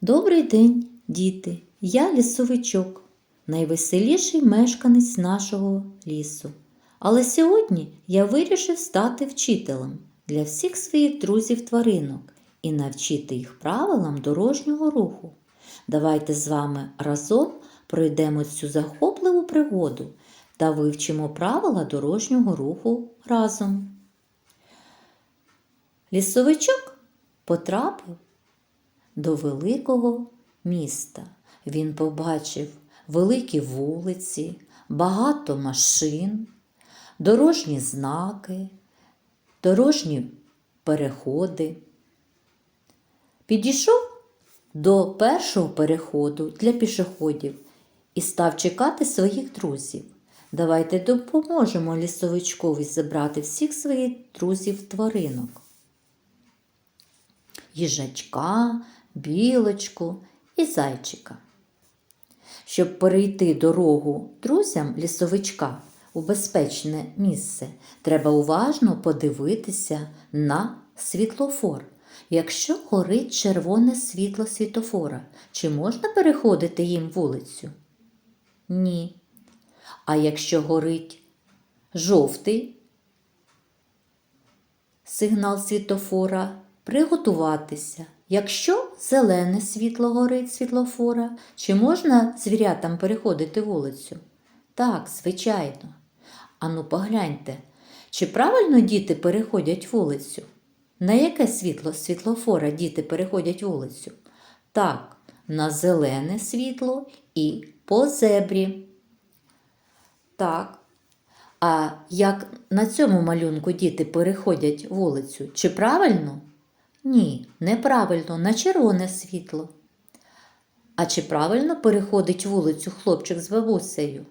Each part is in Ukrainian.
Добрий день, діти! Я лісовичок, найвеселіший мешканець нашого лісу. Але сьогодні я вирішив стати вчителем для всіх своїх друзів-тваринок і навчити їх правилам дорожнього руху. Давайте з вами разом пройдемо цю захопливу пригоду та вивчимо правила дорожнього руху разом. Лісовичок потрапив до великого міста. Він побачив великі вулиці, багато машин, дорожні знаки, дорожні переходи. Підійшов до першого переходу для пішоходів і став чекати своїх друзів. Давайте допоможемо лісовичкові забрати всіх своїх друзів-тваринок. Їжачка, білочку і зайчика. Щоб перейти дорогу друзям лісовичка у безпечне місце, треба уважно подивитися на світлофор. Якщо горить червоне світло світлофора, чи можна переходити їм вулицю? Ні. А якщо горить жовтий сигнал світлофора, приготуватися. Якщо зелене світло горить світлофора, чи можна звірятам переходити вулицю? Так, звичайно. Ану, погляньте, чи правильно діти переходять вулицю? На яке світло світлофора діти переходять вулицю? Так, на зелене світло і по зебрі. Так. А як на цьому малюнку діти переходять вулицю? Чи правильно? Ні, неправильно, на червоне світло. А чи правильно переходить вулицю хлопчик з бабусею?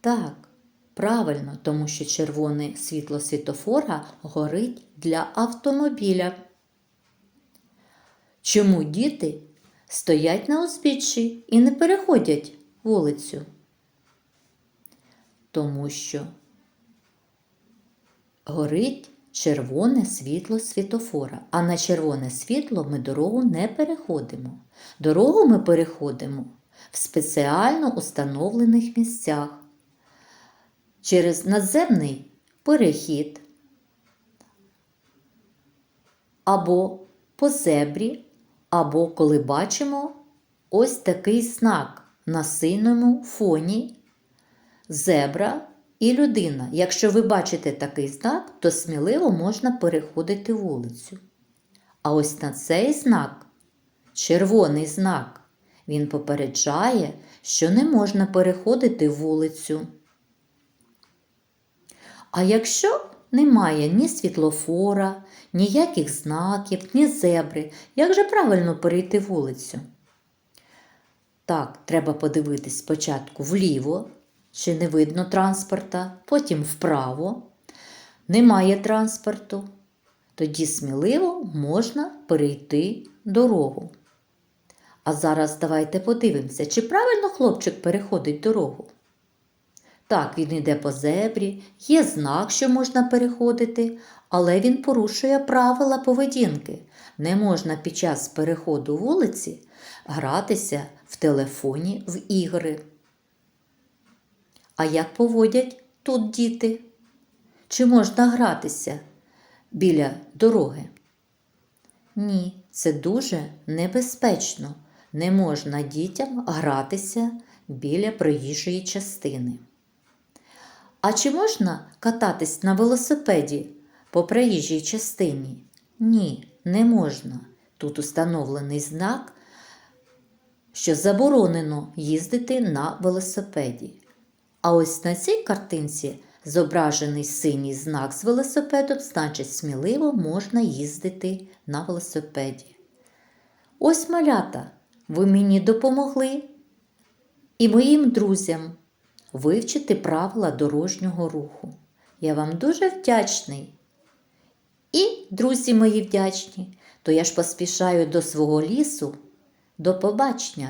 Так, правильно, тому що червоне світло світофора горить для автомобіля. Чому діти стоять на узбіччі і не переходять вулицю? Тому що горить червоне світло світофора, а на червоне світло ми дорогу не переходимо. Дорогу ми переходимо в спеціально установлених місцях. Через надземний перехід або по зебрі, або коли бачимо ось такий знак на синьому фоні. Зебра і людина. Якщо ви бачите такий знак, то сміливо можна переходити вулицю. А ось на цей знак, червоний знак, він попереджає, що не можна переходити вулицю. А якщо немає ні світлофора, ніяких знаків, ні зебри, як же правильно перейти вулицю? Так, треба подивитись спочатку вліво, чи не видно транспорта, потім вправо. Немає транспорту. Тоді сміливо можна перейти дорогу. А зараз давайте подивимося, чи правильно хлопчик переходить дорогу. Так, він йде по зебрі, є знак, що можна переходити, але він порушує правила поведінки. Не можна під час переходу вулиці гратися в телефоні в ігри. А як поводять тут діти? Чи можна гратися біля дороги? Ні, це дуже небезпечно. Не можна дітям гратися біля проїжджої частини. А чи можна кататись на велосипеді по проїжджій частині? Ні, не можна. Тут установлений знак, що заборонено їздити на велосипеді. А ось на цій картинці зображений синій знак з велосипедом, значить, сміливо можна їздити на велосипеді. Ось малята, ви мені допомогли і моїм друзям вивчити правила дорожнього руху. Я вам дуже вдячний. І друзі мої вдячні, то я ж поспішаю до свого лісу. До побачення!